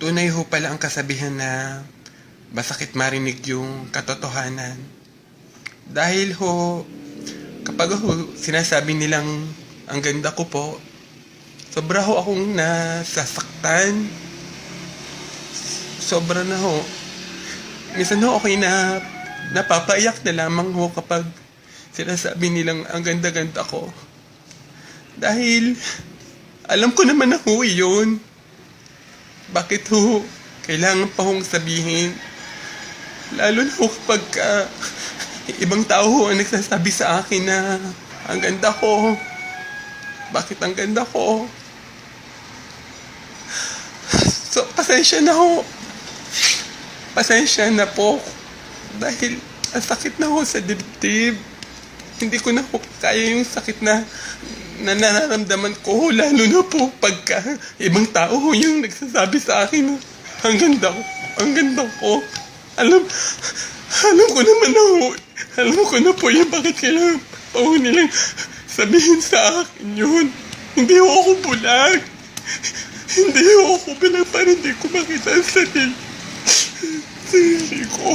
tunay ho pala ang kasabihan na masakit marinig yung katotohanan. Dahil ho, kapag ho sinasabi nilang ang ganda ko po, sobra ho akong nasasaktan. Sobra na ho. Minsan ho okay na napapaiyak na lamang ho kapag sinasabi nilang ang ganda-ganda ko. Dahil alam ko naman na ho yun. Bakit ho kailangan pa hong sabihin? Lalo na ho kapag ah, ibang tao ho ang nagsasabi sa akin na ang ganda ko. Bakit ang ganda ko? So, pasensya na ho. Pasensya na po. Dahil ang sakit na ho sa dibdib. Hindi ko na ho kaya yung sakit na, na nararamdaman ko. Lalo na po pagka ibang tao ho yung nagsasabi sa akin na ang ganda ko. Ang ganda ko. Alam, alam ko naman na ho. Alam ko na po yung bakit kailangan pa ho nilang sabihin sa akin yun. Hindi ho ako bulag. Hindi ho ako bulag para hindi ko makita ang sarili. Sarili ko.